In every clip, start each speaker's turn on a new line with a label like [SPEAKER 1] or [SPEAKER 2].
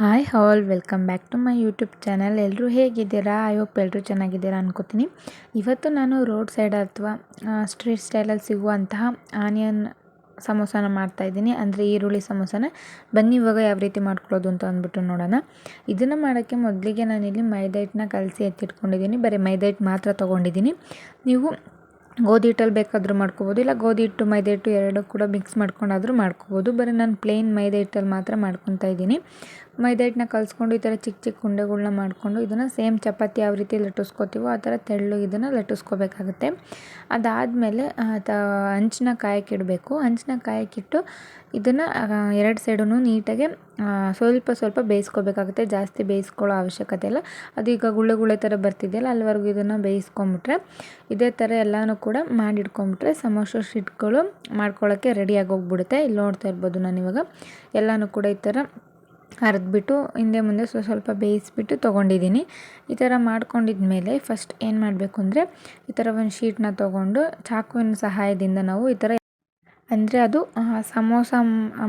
[SPEAKER 1] Hi all welcome back to my YouTube channel ಎಲ್ಲರೂ ಹೇಗಿದ್ದೀರಾ? I hope ಎಲ್ಲರೂ ಚೆನ್ನಾಗಿದ್ದೀರಾ ಅನ್ಕೋತೀನಿ. ಇವತ್ತು ನಾನು ರೋಡ್ ಸೈಡ್ ಅಥವಾ ಸ್ಟ್ರೀಟ್ ಸ್ಟೈಲಲ್ಲಿ ಸಿಗುವಂತಹ ಆನಿಯನ್ ಸಮೋಸನ ಮಾಡ್ತಾಯಿದ್ದೀನಿ ಅಂದರೆ ಈರುಳ್ಳಿ ಸಮೋಸನ. ಬನ್ನಿ, ಇವಾಗ ಯಾವ ರೀತಿ ಮಾಡ್ಕೊಳ್ಳೋದು ಅಂತ ಅಂದ್ಬಿಟ್ಟು ನೋಡೋಣ. ಇದನ್ನು ಮಾಡೋಕ್ಕೆ ಮೊದಲಿಗೆ ನಾನಿಲ್ಲಿ ಮೈದಾ ಹಿಟ್ಟನ್ನ ಕಲಸಿ ಎತ್ತಿಟ್ಕೊಂಡಿದ್ದೀನಿ. ಬರೀ ಮೈದಾ ಹಿಟ್ಟು ಮಾತ್ರ ತೊಗೊಂಡಿದ್ದೀನಿ. ನೀವು ಗೋಧಿ ಹಿಟ್ಟಲ್ಲಿ ಬೇಕಾದರೂ ಮಾಡ್ಕೋಬೋದು. ಇಲ್ಲ ಗೋಧಿ ಹಿಟ್ಟು, ಮೈದಾ ಹಿಟ್ಟು ಎರಡೂ ಕೂಡ ಮಿಕ್ಸ್ ಮಾಡ್ಕೊಂಡಾದರೂ ಮಾಡ್ಕೋಬೋದು. ಬರೀ ನಾನು ಪ್ಲೇನ್ ಮೈದಾ ಹಿಟ್ಟಲ್ಲಿ ಮಾತ್ರ ಮಾಡ್ಕೊತಾ ಇದ್ದೀನಿ. ಮೈದಾ ಹಿಟ್ಟನ್ನ ಕಲಿಸ್ಕೊಂಡು ಈ ಥರ ಚಿಕ್ಕ ಚಿಕ್ಕ ಉಂಡೆಗಳನ್ನ ಮಾಡಿಕೊಂಡು ಇದನ್ನು ಸೇಮ್ ಚಪಾತಿ ಯಾವ ರೀತಿ ಲಟ್ಟಿಸ್ಕೋತೀವೋ ಆ ಥರ ತೆಳ್ಳು ಇದನ್ನು ಲಟ್ಟಿಸ್ಕೋಬೇಕಾಗುತ್ತೆ. ಅದಾದಮೇಲೆ ಹಂಚನ್ನ ಕಾಯಕ್ಕಿಡಬೇಕು ಹಂಚಿನ ಕಾಯಕ್ಕಿಟ್ಟು ಇದನ್ನು ಎರಡು ಸೈಡೂ ನೀಟಾಗಿ ಸ್ವಲ್ಪ ಸ್ವಲ್ಪ ಬೇಯಿಸ್ಕೋಬೇಕಾಗುತ್ತೆ. ಜಾಸ್ತಿ ಬೇಯಿಸ್ಕೊಳ್ಳೋ ಅವಶ್ಯಕತೆ ಇಲ್ಲ. ಅದು ಈಗ ಗುಳ್ಳೆ ಗುಳ್ಳೆ ಥರ ಬರ್ತಿದೆಯಲ್ಲ, ಅಲ್ಲಿವರೆಗೂ ಇದನ್ನು ಬೇಯಿಸ್ಕೊಂಬಿಟ್ರೆ, ಇದೇ ಥರ ಎಲ್ಲನೂ ಕೂಡ ಮಾಡಿಟ್ಕೊಂಬಿಟ್ರೆ ಸಮೋಸ ಶಿಟ್ಗಳು ಮಾಡ್ಕೊಳ್ಳೋಕ್ಕೆ ರೆಡಿಯಾಗಿ ಹೋಗ್ಬಿಡುತ್ತೆ ಇಲ್ಲಿ ನೋಡ್ತಾ ಇರ್ಬೋದು ನಾನಿವಾಗ. ಎಲ್ಲನೂ ಕೂಡ ಈ ಥರ ಅರೆದ್ಬಿಟ್ಟು ಹಿಂದೆ ಮುಂದೆ ಸ್ವ ಸ್ವಲ್ಪ ಬೇಯಿಸ್ಬಿಟ್ಟು ತೊಗೊಂಡಿದ್ದೀನಿ. ಈ ಥರ ಮಾಡ್ಕೊಂಡಿದ್ಮೇಲೆ ಫಸ್ಟ್ ಏನು ಮಾಡಬೇಕು ಅಂದರೆ ಈ ಥರ ಒಂದು ಶೀಟ್ನ ತೊಗೊಂಡು ಚಾಕುವಿನ ಸಹಾಯದಿಂದ ನಾವು ಈ ಥರ ಅಂದರೆ ಅದು ಸಮೋಸ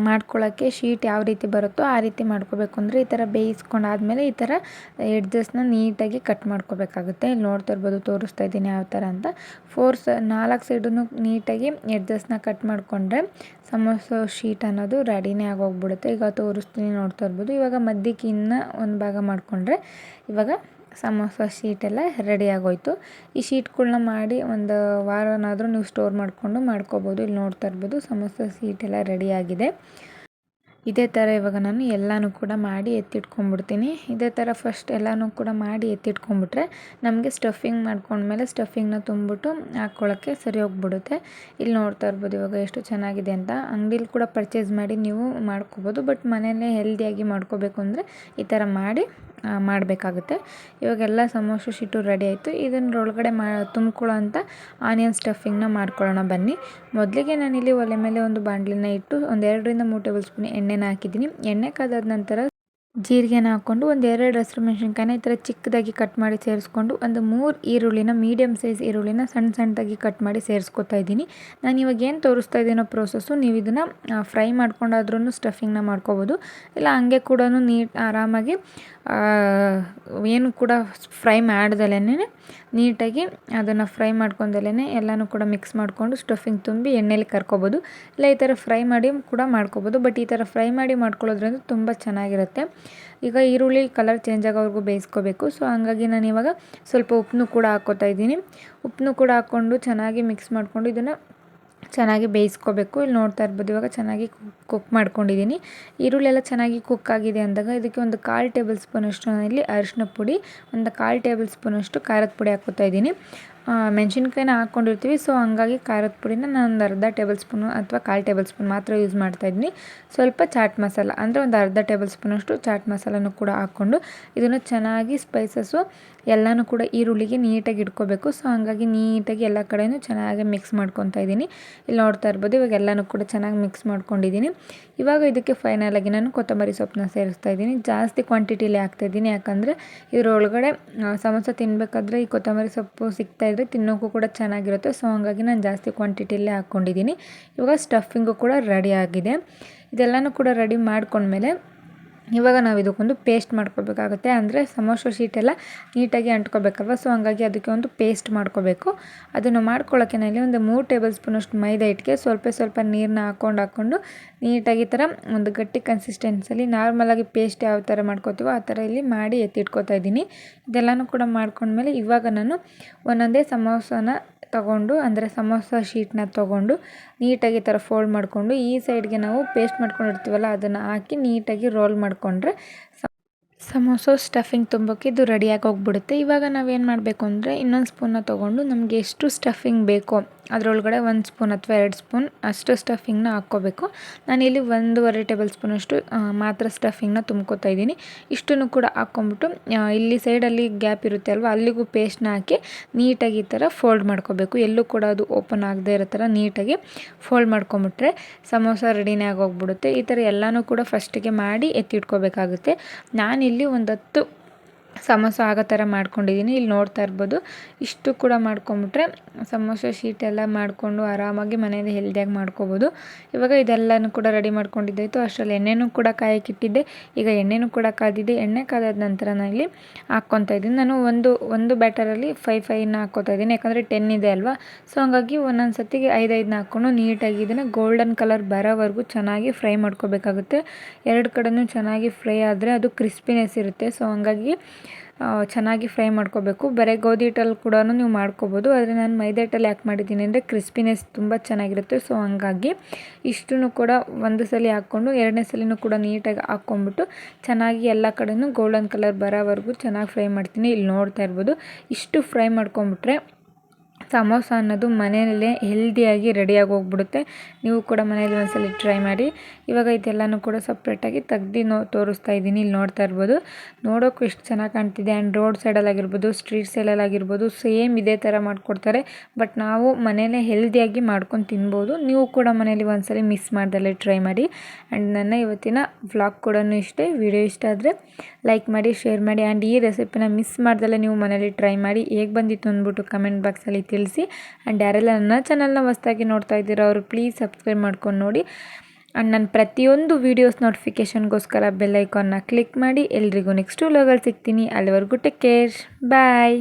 [SPEAKER 1] ಮಾಡ್ಕೊಳ್ಳೋಕ್ಕೆ ಶೀಟ್ ಯಾವ ರೀತಿ ಬರುತ್ತೋ ಆ ರೀತಿ ಮಾಡ್ಕೋಬೇಕು. ಅಂದರೆ ಈ ಥರ ಬೇಯಿಸ್ಕೊಂಡಾದ್ಮೇಲೆ ಈ ಥರ ಎಡ್ಜಸ್ನ ನೀಟಾಗಿ ಕಟ್ ಮಾಡ್ಕೋಬೇಕಾಗುತ್ತೆ. ಇಲ್ಲಿ ನೋಡ್ತಾ ಇರ್ಬೋದು, ತೋರಿಸ್ತಾ ಇದ್ದೀನಿ ಯಾವ ಥರ ಅಂತ. ಫೋರ್ಸ್ ನಾಲ್ಕು ಸೈಡೂ ನೀಟಾಗಿ ಎಡ್ಜಸ್ನ ಕಟ್ ಮಾಡಿಕೊಂಡ್ರೆ ಸಮೋಸ ಶೀಟ್ ಅನ್ನೋದು ರೆಡಿನೇ ಆಗೋಗ್ಬಿಡುತ್ತೆ. ಈಗ ತೋರಿಸ್ತೀನಿ ನೋಡ್ತಾ ಇರ್ಬೋದು. ಇವಾಗ ಮಧ್ಯಕ್ಕೆ ಇನ್ನೂ ಒಂದು ಭಾಗ ಮಾಡಿಕೊಂಡ್ರೆ ಇವಾಗ ಸಮೋಸ ಶೀಟೆಲ್ಲ ರೆಡಿ ಆಗೋಯ್ತು. ಈ ಶೀಟ್ಗಳ್ನ ಮಾಡಿ ಒಂದು ವಾರನಾದರೂ ನೀವು ಸ್ಟೋರ್ ಮಾಡಿಕೊಂಡು ಮಾಡ್ಕೋಬೋದು, ಇಲ್ಲಿ ನೋಡ್ತಾ ಇರ್ಬೋದು ಸಮೋಸ ಶೀಟೆಲ್ಲ ರೆಡಿಯಾಗಿದೆ ಇದೇ ಥರ ಇವಾಗ ನಾನು ಎಲ್ಲನೂ ಕೂಡ ಮಾಡಿ ಎತ್ತಿಟ್ಕೊಂಡ್ಬಿಡ್ತೀನಿ. ಇದೇ ಥರ ಫಸ್ಟ್ ಎಲ್ಲನೂ ಕೂಡ ಮಾಡಿ ಎತ್ತಿಟ್ಕೊಂಡ್ಬಿಟ್ರೆ ನಮಗೆ ಸ್ಟಫಿಂಗ್ ಮಾಡ್ಕೊಂಡ್ಮೇಲೆ ಸ್ಟಫಿಂಗ್ನ ತುಂಬಿಟ್ಟು ಹಾಕ್ಕೊಳ್ಳೋಕ್ಕೆ ಸರಿ ಹೋಗ್ಬಿಡುತ್ತೆ. ಇಲ್ಲಿ ನೋಡ್ತಾ ಇರ್ಬೋದು ಇವಾಗ ಎಷ್ಟು ಚೆನ್ನಾಗಿದೆ ಅಂತ. ಅಂಗಡೀಲಿ ಕೂಡ ಪರ್ಚೇಸ್ ಮಾಡಿ ನೀವು ಮಾಡ್ಕೋಬೋದು ಬಟ್ ಮನೆಯಲ್ಲೇ ಹೆಲ್ದಿಯಾಗಿ ಮಾಡ್ಕೋಬೇಕು ಅಂದರೆ ಈ ಥರ ಮಾಡಿ ಮಾಡಬೇಕಾಗುತ್ತೆ. ಇವಾಗೆಲ್ಲ ಸಮೋಸ ಶೀಟು ರೆಡಿ ಆಯಿತು. ಇದನ್ನೊಳಗಡೆ ಮಾ ತುಂಬ್ಕೊಳ್ಳೋ ಅಂಥ ಆನಿಯನ್ ಸ್ಟಫಿಂಗ್ನ ಮಾಡ್ಕೊಳ್ಳೋಣ ಬನ್ನಿ. ಮೊದಲಿಗೆ ನಾನಿಲ್ಲಿ ಒಲೆ ಮೇಲೆ ಒಂದು ಬಾಣಲಿನ ಇಟ್ಟು ಒಂದು ಎರಡರಿಂದ ಮೂರು ಟೇಬಲ್ ಸ್ಪೂನ್ ಎಣ್ಣೆನ ಹಾಕಿದ್ದೀನಿ. ಎಣ್ಣೆ ಕಾದಾದ ನಂತರ ಜೀರಿಗೆನ ಹಾಕ್ಕೊಂಡು ಒಂದು ಎರಡು ಹಸಿರು ಮೆಣಸಿನ್ಕಾಯಿನ ಈ ಥರ ಚಿಕ್ಕದಾಗಿ ಕಟ್ ಮಾಡಿ ಸೇರಿಸ್ಕೊಂಡು ಒಂದು ಮೂರು ಈರುಳ್ಳಿನ ಮೀಡಿಯಮ್ ಸೈಜ್ ಈರುಳ್ಳಿನ ಸಣ್ಣ ಸಣ್ಣದಾಗಿ ಕಟ್ ಮಾಡಿ ಸೇರಿಸ್ಕೊತಾ ಇದ್ದೀನಿ. ನಾನು ಇವಾಗ ಏನು ತೋರಿಸ್ತಾ ಇದ್ದೀನೋ ಪ್ರೋಸೆಸ್ಸು ನೀವು ಇದನ್ನು ಫ್ರೈ ಮಾಡ್ಕೊಂಡಾದ್ರೂ ಸ್ಟಫಿಂಗ್ನ ಮಾಡ್ಕೋಬೋದು. ಇಲ್ಲ, ಹಂಗೆ ಕೂಡ ನೀಟ್, ಆರಾಮಾಗಿ ಏನು ಕೂಡ ಫ್ರೈ ಮಾಡ್ದಲೇ ನೀಟಾಗಿ ಅದನ್ನು ಫ್ರೈ ಮಾಡ್ಕೊಂಡಲೇ ಎಲ್ಲನೂ ಕೂಡ ಮಿಕ್ಸ್ ಮಾಡಿಕೊಂಡು ಸ್ಟಫಿಂಗ್ ತುಂಬಿ ಎಣ್ಣೆಲಿ ಕರ್ಕೊಬೋದು. ಇಲ್ಲ, ಈ ಥರ ಫ್ರೈ ಮಾಡಿ ಕೂಡ ಮಾಡ್ಕೋಬೋದು. ಬಟ್ ಈ ಥರ ಫ್ರೈ ಮಾಡಿ ಮಾಡ್ಕೊಳ್ಳೋದ್ರಿಂದ ತುಂಬ ಚೆನ್ನಾಗಿರುತ್ತೆ. ಈಗ ಈರುಳ್ಳಿ ಕಲರ್ ಚೇಂಜ್ ಆಗೋವರೆಗೂ ಬೇಯಿಸ್ಕೋಬೇಕು. ಸೊ ಹಂಗಾಗಿ ನಾನು ಇವಾಗ ಸ್ವಲ್ಪ ಉಪ್ಪನ್ನು ಕೂಡ ಹಾಕ್ಕೋತಾ ಇದ್ದೀನಿ. ಉಪ್ಪನ್ನು ಕೂಡ ಹಾಕ್ಕೊಂಡು ಚೆನ್ನಾಗಿ ಮಿಕ್ಸ್ ಮಾಡಿಕೊಂಡು ಇದನ್ನು ಚೆನ್ನಾಗಿ ಬೇಯಿಸ್ಕೋಬೇಕು. ಇಲ್ಲಿ ನೋಡ್ತಾ ಇರ್ಬೋದು ಇವಾಗ ಚೆನ್ನಾಗಿ ಕುಕ್ ಮಾಡ್ಕೊಂಡಿದ್ದೀನಿ. ಈರುಳ್ಳಿ ಎಲ್ಲ ಚೆನ್ನಾಗಿ ಕುಕ್ ಆಗಿದೆ ಅಂದಾಗ ಇದಕ್ಕೆ ಒಂದು ಕಾಲು ಟೇಬಲ್ ಸ್ಪೂನಷ್ಟು ಇಲ್ಲಿ ಅರಿಶಿನ ಪುಡಿ, ಒಂದು ಕಾಲು ಟೇಬಲ್ ಸ್ಪೂನಷ್ಟು ಖಾರದ ಪುಡಿ ಹಾಕೋತಾ ಇದ್ದೀನಿ. ಮೆಣಸಿನ್ಕಾಯಿನ ಹಾಕ್ಕೊಂಡಿರ್ತೀವಿ. ಸೊ ಹಂಗಾಗಿ ಖಾರದ ಪುಡಿನ ನಾನು ಅರ್ಧ ಟೇಬಲ್ ಸ್ಪೂನು ಅಥವಾ ಕಾಲು ಟೇಬಲ್ ಸ್ಪೂನ್ ಮಾತ್ರ ಯೂಸ್ ಮಾಡ್ತಾಯಿದ್ದೀನಿ ಸ್ವಲ್ಪ ಚಾಟ್ ಮಸಾಲ ಅಂದರೆ ಒಂದು ಅರ್ಧ ಟೇಬಲ್ ಸ್ಪೂನಷ್ಟು ಚಾಟ್ ಮಸಾಲನೂ ಕೂಡ ಹಾಕ್ಕೊಂಡು ಇದನ್ನು ಚೆನ್ನಾಗಿ ಸ್ಪೈಸಸ್ಸು ಎಲ್ಲನೂ ಕೂಡ ಈರುಳ್ಳಿಗೆ ನೀಟಾಗಿ ಇಟ್ಕೋಬೇಕು. ಸೊ ಹಂಗಾಗಿ ನೀಟಾಗಿ ಎಲ್ಲ ಕಡೆಯೂ ಚೆನ್ನಾಗಿ ಮಿಕ್ಸ್ ಮಾಡ್ಕೊತಾ ಇದ್ದೀನಿ. ಇಲ್ಲಿ ನೋಡ್ತಾ ಇರ್ಬೋದು, ಇವಾಗ ಎಲ್ಲನೂ ಕೂಡ ಚೆನ್ನಾಗಿ ಮಿಕ್ಸ್ ಮಾಡ್ಕೊಂಡಿದ್ದೀನಿ. ಇವಾಗ ಇದಕ್ಕೆ ಫೈನಲಾಗಿ ನಾನು ಕೊತ್ತಂಬರಿ ಸೊಪ್ಪನ್ನ ಸೇರಿಸ್ತಾ ಇದ್ದೀನಿ. ಜಾಸ್ತಿ ಕ್ವಾಂಟಿಟಿಲಿ ಹಾಕ್ತಾಯಿದ್ದೀನಿ ಯಾಕಂದರೆ ಇದರೊಳಗಡೆ ಸಮೋಸ ತಿನ್ನಬೇಕಾದ್ರೆ ಈ ಕೊತ್ತಂಬರಿ ಸೊಪ್ಪು ಸಿಗ್ತಾಯಿದ್ರೆ ತಿನ್ನೋಕ್ಕೂ ಕೂಡ ಚೆನ್ನಾಗಿರುತ್ತೆ. ಸೊ ಹಾಗಾಗಿ ನಾನು ಜಾಸ್ತಿ ಕ್ವಾಂಟಿಟಿಯಲ್ಲೇ ಹಾಕ್ಕೊಂಡಿದ್ದೀನಿ ಇವಾಗ ಸ್ಟಫಿಂಗು ಕೂಡ ರೆಡಿ ಆಗಿದೆ. ಇದೆಲ್ಲನೂ ಕೂಡ ರೆಡಿ ಮಾಡ್ಕೊಂಡ್ಮೇಲೆ ಇವಾಗ ನಾವು ಇದಕ್ಕೊಂದು ಪೇಸ್ಟ್ ಮಾಡ್ಕೋಬೇಕಾಗುತ್ತೆ ಅಂದರೆ ಸಮೋಸ ಶೀಟೆಲ್ಲ ನೀಟಾಗಿ ಅಂಟ್ಕೋಬೇಕಲ್ವ ಸೊ ಹಂಗಾಗಿ ಅದಕ್ಕೆ ಒಂದು ಪೇಸ್ಟ್ ಮಾಡ್ಕೋಬೇಕು. ಅದನ್ನು ಮಾಡ್ಕೊಳ್ಳೋಕೆ ಒಂದು ಮೂರು ಟೇಬಲ್ ಸ್ಪೂನಷ್ಟು ಮೈದಾ ಹಿಟ್ಟಿಗೆ ಸ್ವಲ್ಪ ಸ್ವಲ್ಪ ನೀರನ್ನ ಹಾಕ್ಕೊಂಡು ಹಾಕ್ಕೊಂಡು ನೀಟಾಗಿ ಥರ ಒಂದು ಗಟ್ಟಿ ಕನ್ಸಿಸ್ಟೆನ್ಸಲ್ಲಿ ನಾರ್ಮಲಾಗಿ ಪೇಸ್ಟ್ ಯಾವ ಥರ ಮಾಡ್ಕೋತೀವೋ ಆ ಥರ ಇಲ್ಲಿ ಮಾಡಿ ಎತ್ತಿಟ್ಕೋತಾ ಇದ್ದೀನಿ. ಇದೆಲ್ಲನೂ ಕೂಡ ಮಾಡ್ಕೊಂಡ್ಮೇಲೆ ಇವಾಗ ನಾನು ಒಂದೊಂದೇ ಸಮೋಸನ ತಗೊಂಡು, ಅಂದರೆ ಸಮೋಸ ಶೀಟ್ನ ತಗೊಂಡು ನೀಟಾಗಿ ಈ ಥರ ಫೋಲ್ಡ್ ಮಾಡಿಕೊಂಡು ಈ ಸೈಡ್ಗೆ ನಾವು ಪೇಸ್ಟ್ ಮಾಡ್ಕೊಂಡಿರ್ತೀವಲ್ಲ, ಅದನ್ನು ಹಾಕಿ ನೀಟಾಗಿ ರೋಲ್ ಮಾಡಿಕೊಂಡ್ರೆ ಸಮೋಸ ಸ್ಟಫಿಂಗ್ ತುಂಬೋಕೆ ಇದು ರೆಡಿಯಾಗಿ ಹೋಗ್ಬಿಡುತ್ತೆ. ಇವಾಗ ನಾವೇನು ಮಾಡಬೇಕು ಅಂದರೆ ಇನ್ನೊಂದು ಸ್ಪೂನ್ನ ತೊಗೊಂಡು ನಮಗೆ ಎಷ್ಟು ಸ್ಟಫಿಂಗ್ ಬೇಕೋ ಅದರೊಳಗಡೆ ಒಂದು ಸ್ಪೂನ್ ಅಥವಾ ಎರಡು ಸ್ಪೂನ್ ಅಷ್ಟು ಸ್ಟಫಿಂಗ್ನ ಹಾಕ್ಕೋಬೇಕು. ನಾನಿಲ್ಲಿ ಒಂದೂವರೆ ಟೇಬಲ್ ಸ್ಪೂನಷ್ಟು ಮಾತ್ರ ಸ್ಟಫಿಂಗ್ನ ತುಂಬ್ಕೋತಾ ಇದ್ದೀನಿ. ಇಷ್ಟನ್ನು ಕೂಡ ಹಾಕ್ಕೊಂಬಿಟ್ಟು ಇಲ್ಲಿ ಸೈಡಲ್ಲಿ ಗ್ಯಾಪ್ ಇರುತ್ತೆ ಅಲ್ವಾ, ಅಲ್ಲಿಗೂ ಪೇಸ್ಟ್ನ ಹಾಕಿ ನೀಟಾಗಿ ಈ ಥರ ಫೋಲ್ಡ್ ಮಾಡ್ಕೋಬೇಕು. ಎಲ್ಲೂ ಕೂಡ ಅದು ಓಪನ್ ಆಗದೆ ಇರೋ ಥರ ನೀಟಾಗಿ ಫೋಲ್ಡ್ ಮಾಡ್ಕೊಂಬಿಟ್ರೆ ಸಮೋಸ ರೆಡಿನೇ ಆಗೋಗ್ಬಿಡುತ್ತೆ ಈ ಥರ ಎಲ್ಲನೂ ಕೂಡ ಫಸ್ಟಿಗೆ ಮಾಡಿ ಎತ್ತಿಟ್ಕೋಬೇಕಾಗುತ್ತೆ ನಾನಿಲ್ಲಿ ಒಂದು ಹತ್ತು ಸಮೋಸ ಆಗೋ ಥರ ಮಾಡ್ಕೊಂಡಿದ್ದೀನಿ. ಇಲ್ಲಿ ನೋಡ್ತಾ ಇರ್ಬೋದು. ಇಷ್ಟು ಕೂಡ ಮಾಡ್ಕೊಂಬಿಟ್ರೆ ಸಮೋಸ ಶೀಟ್ ಎಲ್ಲ ಮಾಡಿಕೊಂಡು ಆರಾಮಾಗಿ ಮನೆಯಲ್ಲಿ ಹೆಲ್ದಿಯಾಗಿ ಮಾಡ್ಕೋಬೋದು. ಇವಾಗ ಇದೆಲ್ಲನೂ ಕೂಡ ರೆಡಿ ಮಾಡ್ಕೊಂಡಿದ್ದಾಯಿತು. ಅಷ್ಟರಲ್ಲಿ ಎಣ್ಣೆನೂ ಕೂಡ ಕಾಯಕ್ಕಿಟ್ಟಿದ್ದೆ ಈಗ ಎಣ್ಣೆನೂ ಕೂಡ ಕಾದಿದೆ. ಎಣ್ಣೆ ಕಾದಾದ ನಂತರ ನಾನು ಇಲ್ಲಿ ಹಾಕ್ಕೊತಾ ಇದ್ದೀನಿ. ನಾನು ಒಂದು ಒಂದು ಬ್ಯಾಟರಲ್ಲಿ ಫೈವ್ ಫೈವ್ನ ಹಾಕ್ಕೋತಾ ಇದ್ದೀನಿ. ಯಾಕಂದರೆ ಟೆನ್ ಇದೆ ಅಲ್ವಾ? ಸೊ ಹಂಗಾಗಿ ಒಂದೊಂದು ಸತಿಗೆ ಐದೈದನ್ನ ಹಾಕ್ಕೊಂಡು ನೀಟಾಗಿ ಇದನ್ನು ಗೋಲ್ಡನ್ ಕಲರ್ ಬರೋವರೆಗೂ ಚೆನ್ನಾಗಿ ಫ್ರೈ ಮಾಡ್ಕೋಬೇಕಾಗುತ್ತೆ. ಎರಡು ಕಡೆನೂ ಚೆನ್ನಾಗಿ ಫ್ರೈ ಆದರೆ ಅದು ಕ್ರಿಸ್ಪಿನೆಸ್ ಇರುತ್ತೆ. ಸೊ ಹಂಗಾಗಿ ಚೆನ್ನಾಗಿ ಫ್ರೈ ಮಾಡ್ಕೋಬೇಕು. ಬರೀ ಗೋಧಿ ಹಿಟ್ಟಲ್ಲಿ ಕೂಡ ನೀವು ಮಾಡ್ಕೋಬೋದು. ಆದರೆ ನಾನು ಮೈದಾ ಹಿಟ್ಟಲ್ಲಿ ಯಾಕೆ ಮಾಡಿದ್ದೀನಿ ಅಂದರೆ ಕ್ರಿಸ್ಪಿನೆಸ್ ತುಂಬ ಚೆನ್ನಾಗಿರುತ್ತೆ. ಸೊ, ಹಂಗಾಗಿ ಇಷ್ಟನ್ನು ಕೂಡ ಒಂದು ಸಲ ಹಾಕ್ಕೊಂಡು ಎರಡನೇ ಸಲಿನೂ ಕೂಡ ನೀಟಾಗಿ ಹಾಕ್ಕೊಂಬಿಟ್ಟು ಚೆನ್ನಾಗಿ ಎಲ್ಲ ಕಡೆಯೂ ಗೋಲ್ಡನ್ ಕಲರ್ ಬರೋವರೆಗೂ ಚೆನ್ನಾಗಿ ಫ್ರೈ ಮಾಡ್ತೀನಿ. ಇಲ್ಲಿ ನೋಡ್ತಾ ಇರ್ಬೋದು. ಇಷ್ಟು ಫ್ರೈ ಮಾಡ್ಕೊಂಬಿಟ್ರೆ ಸಮೋಸ ಅನ್ನೋದು ಮನೆಯಲ್ಲೇ ಹೆಲ್ದಿಯಾಗಿ ರೆಡಿಯಾಗಿ ಹೋಗ್ಬಿಡುತ್ತೆ ನೀವು ಕೂಡ ಮನೇಲಿ ಒಂದ್ಸಲ ಟ್ರೈ ಮಾಡಿ. ಇವಾಗ ಇದೆಲ್ಲನೂ ಕೂಡ ಸಪ್ರೇಟಾಗಿ ತೆಗ್ದು ನೋ ತೋರಿಸ್ತಾ ಇದ್ದೀನಿ. ಇಲ್ಲಿ ನೋಡ್ತಾ ಇರ್ಬೋದು. ನೋಡೋಕ್ಕೂ ಎಷ್ಟು ಚೆನ್ನಾಗಿ ಕಾಣ್ತಿದೆ. ಆ್ಯಂಡ್ ರೋಡ್ ಸೈಡಲ್ಲಾಗಿರ್ಬೋದು ಸ್ಟ್ರೀಟ್ ಸೈಡಲ್ಲಾಗಿರ್ಬೋದು ಸೇಮ್ ಇದೇ ಥರ ಮಾಡಿಕೊಡ್ತಾರೆ. ಬಟ್ ನಾವು ಮನೆಯಲ್ಲೇ ಹೆಲ್ದಿಯಾಗಿ ಮಾಡ್ಕೊಂಡು ತಿನ್ಬೋದು. ನೀವು ಕೂಡ ಮನೇಲಿ ಒಂದ್ಸಲ ಮಿಸ್ ಮಾಡ್ದಲ್ಲೇ ಟ್ರೈ ಮಾಡಿ. ಆ್ಯಂಡ್ ನನ್ನ ಇವತ್ತಿನ ವ್ಲಾಗ್ ಕೂಡ ಇಷ್ಟೇ. ವಿಡಿಯೋ ಇಷ್ಟ ಆದರೆ ಲೈಕ್ ಮಾಡಿ ಶೇರ್ ಮಾಡಿ. ಆ್ಯಂಡ್ ಈ ರೆಸಿಪಿನ ಮಿಸ್ ಮಾಡ್ದಲ್ಲೇ ನೀವು ಮನೇಲಿ ಟ್ರೈ ಮಾಡಿ. ಹೇಗೆ ಬಂದಿತ್ತು ಅಂದ್ಬಿಟ್ಟು ಕಮೆಂಟ್ ಬಾಕ್ಸಲ್ಲಿ ತಿಳಿಸಿ. ಆ್ಯಂಡ್ ಯಾರೆಲ್ಲ ನನ್ನ ಚಾನಲ್ನ ಹೊಸ್ದಾಗಿ ನೋಡ್ತಾ ಇದ್ದೀರೋ ಅವರು ಪ್ಲೀಸ್ ಸಬ್ಸ್ಕ್ರೈಬ್ ಮಾಡ್ಕೊಂಡು ನೋಡಿ. ಆ್ಯಂಡ್ ನನ್ನ ಪ್ರತಿಯೊಂದು ವೀಡಿಯೋಸ್ ನೋಟಿಫಿಕೇಷನ್ಗೋಸ್ಕರ ಬೆಲ್ಲೈಕಾನ್ನ ಕ್ಲಿಕ್ ಮಾಡಿ. ಎಲ್ರಿಗೂ ನೆಕ್ಸ್ಟ್ ವ್ಲಾಗಲ್ಲಿ ಸಿಗ್ತೀನಿ. ಅಲ್ಲಿವರೆಗೂ ಟೇಕ್ ಕೇರ್ ಬಾಯ್